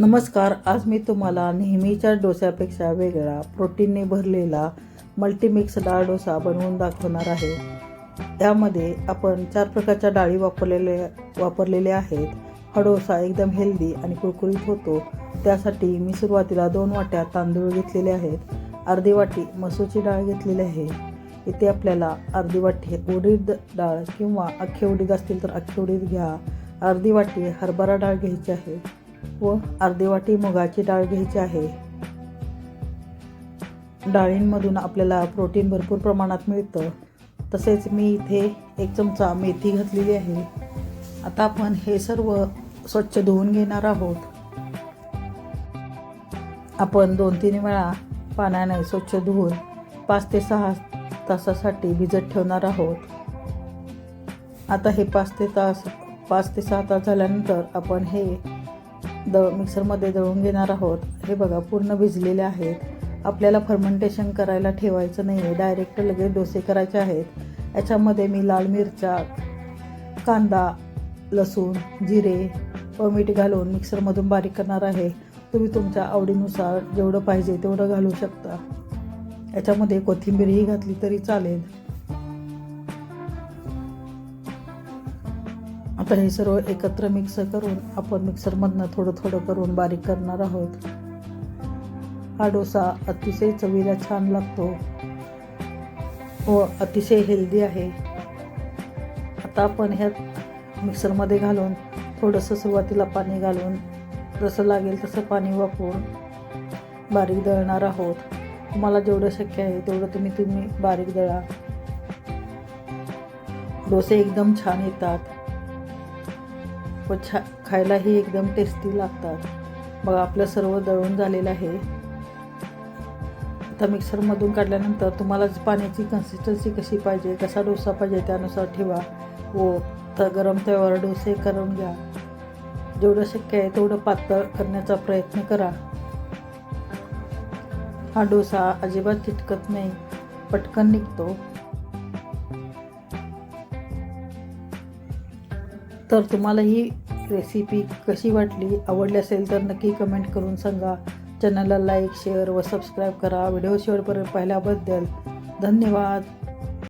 नमस्कार आज मी तुम्हाला नेहमीच्या डोस्यापेक्षा वेगळा प्रोटीनने भरलेला मल्टीमिक्स डाळ डोसा बनवून दाखवणार आहे. यामध्ये आपण चार प्रकारच्या डाळी वापरलेले वापरलेल्या आहेत. हा डोसा एकदम हेल्दी आणि कुरकुरीत होतो. त्यासाठी मी सुरुवातीला दोन वाट्या तांदूळ घेतलेले आहेत. अर्धी वाटी मसूरची डाळ घेतलेली आहे. इथे आपल्याला अर्धी वाटी उडीद डाळ किंवा अख्खी उडीद असतील तर अख्खी उडीद घ्या. अर्धी वाटी हरभरा डाळ घ्यायची आहे. व अर्धी वाटी मुगाची डाळ घ्यायची आहे. डाळींमधून आपल्याला प्रोटीन भरपूर प्रमाणात मिळतं. तसेच मी इथे एक चमचा मेथी घातलेली आहे. आता आपण हे सर्व स्वच्छ धुवून घेणार आहोत. आपण दोन तीन वेळा पाण्याने स्वच्छ धुवून पाच ते सहा तासासाठी भिजत ठेवणार आहोत. आता हे पाच ते तास पाच ते सहा तास झाल्यानंतर आपण हे द मिक्सरमध्ये दळून घेणार आहोत. हे बघा पूर्ण भिजलेले आहेत. आपल्याला फर्मेंटेशन करायला ठेवायचं नाही आहे डायरेक्ट लगेच डोसे करायचे आहेत. याच्यामध्ये मी लाल मिरच्या कांदा लसूण जिरे व मीठ घालून मिक्सरमधून बारीक करणार आहे. तुम्ही तुमच्या आवडीनुसार जेवढं पाहिजे तेवढं घालू शकता. याच्यामध्ये कोथिंबीरही घातली तरी चालेल. आता हे सर्व एकत्र मिक्स करून आपण मिक्सरमधनं थोडं थोडं करून बारीक करणार आहोत. हा डोसा अतिशय चवीला छान लागतो. व अतिशय हेल्दी आहे. आता आपण ह्यात मिक्सरमध्ये घालून थोडंसं सुरुवातीला पाणी घालून जसं लागेल तसं पाणी वापरून बारीक दळणार आहोत. तुम्हाला जेवढं शक्य आहे तेवढं तुम्ही तुम्ही बारीक दळा. डोसे एकदम छान येतात. व छा खायलाही एकदम टेस्टी लागतात. बघा आपलं सर्व दळून झालेलं आहे. आता मिक्सरमधून काढल्यानंतर तुम्हाला पाण्याची कन्सिस्टन्सी कशी पाहिजे कसा डोसा पाहिजे त्यानुसार ठेवा. हो, व तर गरम तव्यावर डोसे करून घ्या. जेवढं शक्य आहे तेवढं पातळ करण्याचा प्रयत्न करा. हा डोसा अजिबात चिटकत नाही. पटकन निघतो. तर तुम्हाला ही रेसिपी कशी वाटली आवडली असेल तर नक्की कमेंट करून सांगा. चॅनलला लाईक शेअर व सबस्क्राईब करा. व्हिडिओ शेवटपर्यंत पाहिल्याबद्दल धन्यवाद.